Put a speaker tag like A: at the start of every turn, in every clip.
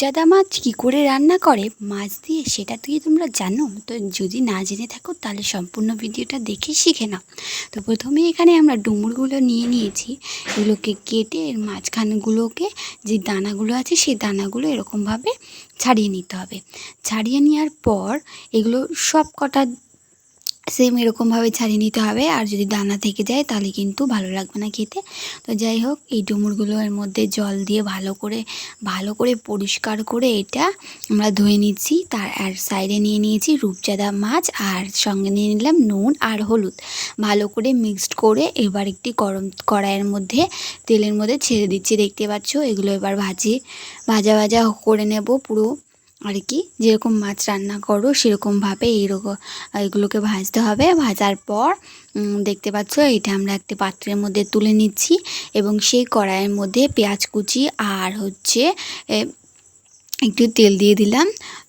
A: রূপচাঁদা মাছ কী করে রান্না করে? মাছ দিয়ে সেটা তুই তোমরা জানো? তো যদি না জেনে থাকো, তাহলে সম্পূর্ণ ভিডিওটা দেখে শিখে নাও। তো প্রথমে এখানে আমরা ডুমুরগুলো নিয়ে নিয়েছি। এগুলোকে কেটে এর মাঝখানগুলোকে যে দানাগুলো আছে, সেই দানাগুলো এরকমভাবে ছাড়িয়ে নিতে হবে। ছাড়িয়ে নেওয়ার পর এগুলো সব কটা সেম এরকমভাবে ছাড়িয়ে নিতে হবে। আর যদি দানা থেকে যায়, তাহলে কিন্তু ভালো লাগবে না খেতে। তো যাই হোক, এই ডুমুরগুলো এর মধ্যে জল দিয়ে ভালো করে ভালো করে পরিষ্কার করে এটা আমরা ধুয়ে নিচ্ছি। তার আর সাইডে নিয়ে নিয়েছি রূপচাঁদা মাছ আর সঙ্গে নিয়ে নিলাম নুন আর হলুদ। ভালো করে মিক্সড করে এবার একটি গরম কড়াইয়ের মধ্যে, তেলের মধ্যে ছেড়ে দিচ্ছি। দেখতে পাচ্ছ, এগুলো এবার ভাজি, ভাজা ভাজা করে নেব পুরো। আর কি, যেরকম মাছ রান্না করো, সেরকমভাবে এইরকম এগুলোকে ভাজতে হবে। ভাজার পর দেখতে পাচ্ছ, এটা আমরা একটি পাত্রের মধ্যে তুলে নিচ্ছি এবং সেই কড়াইয়ের মধ্যে পেঁয়াজ কুচি আর হচ্ছে একটু তেল দিয়ে দিলাম।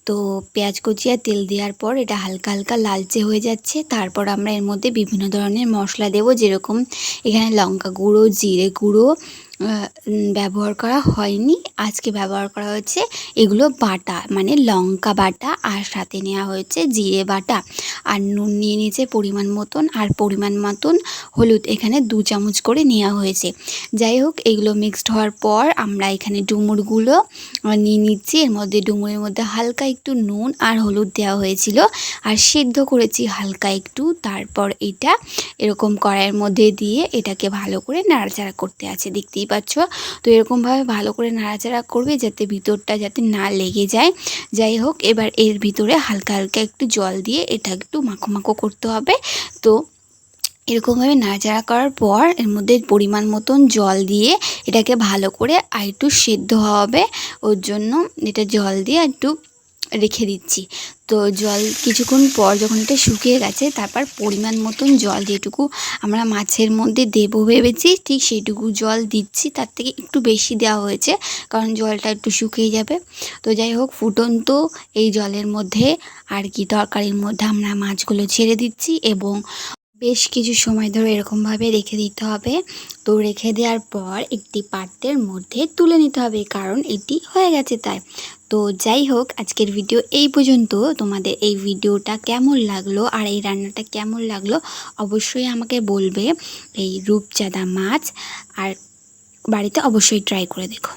A: তো পেঁয়াজ কুচি আর তেল দেওয়ার পর এটা হালকা হালকা লালচে হয়ে যাচ্ছে। তারপর আমরা এর মধ্যে বিভিন্ন ধরনের মশলা দেব, যেরকম এখানে লঙ্কা গুঁড়ো, জিরে গুঁড়ো ব্যবহার করা হয়নি। আজকে ব্যবহার করা হয়েছে এগুলো বাটা মানে লঙ্কা বাটা আর সাথে নেওয়া হয়েছে জিরে বাটা। আর নুন নিয়ে নিয়েছে পরিমাণ মতন আর পরিমাণ মতন হলুদ। এখানে দু চামচ করে নেওয়া হয়েছে। যাই হোক, এগুলো মিক্সড হওয়ার পর আমরা এখানে ডুমুরগুলো নিয়ে নিচ্ছি। এর মধ্যে ডুমুরের মধ্যে হালকা একটু নুন আর হলুদ দেওয়া হয়েছিল। আর সিদ্ধ করেছি হালকা একটু। তারপর এটা এরকম কড়াইয়ের মধ্যে দিয়ে এটাকে ভালো করে নাড়াচাড়া করতে আছে। দেখতেই পাচ্ছ তো এরকমভাবে ভালো করে নাড়াচাড়া করবে যাতে ভিতরটা যাতে না লেগে যায়। যাই হোক, এবার এর ভিতরে হালকা হালকা একটু জল দিয়ে এটা একটু মাখো মাখো করতে হবে। তো এরকমভাবে নাড়াচাড়া করার পর এর মধ্যে পরিমাণ মতন জল দিয়ে এটাকে ভালো করে আর একটু সেদ্ধ হবে। ওর জন্য এটা জল দিয়ে একটু রেখে দিচ্ছি। তো জল কিছুক্ষণ পর যখন এটা শুকিয়ে গেছে, তারপর পরিমাণ মতন জল যেটুকু আমরা মাছের মধ্যে দেবো ভেবেছি, ঠিক সেটুকু জল দিচ্ছি, তার থেকে একটু বেশি দেওয়া হয়েছে, কারণ জলটা একটু শুকিয়ে যাবে। তো যাই হোক, ফুটন্ত এই জলের মধ্যে আর কি তরকারির মধ্যে আমরা মাছগুলো ছেড়ে দিচ্ছি এবং বেশ কিছু সময় ধরে এরকমভাবে রেখে দিতে হবে। তো রেখে দেওয়ার পর একটি পাত্রের মধ্যে তুলে নিতে হবে, কারণ এটি হয়ে গেছে তাই। তো যাই হোক, আজকের ভিডিও এই পর্যন্ত। তোমাদের এই ভিডিওটা কেমন লাগল আর এই রান্নাটা কেমন লাগল অবশ্যই আমাকে বলবে। এই রূপচাঁদা মাছ আর বাড়িতে অবশ্যই ট্রাই করে দেখো।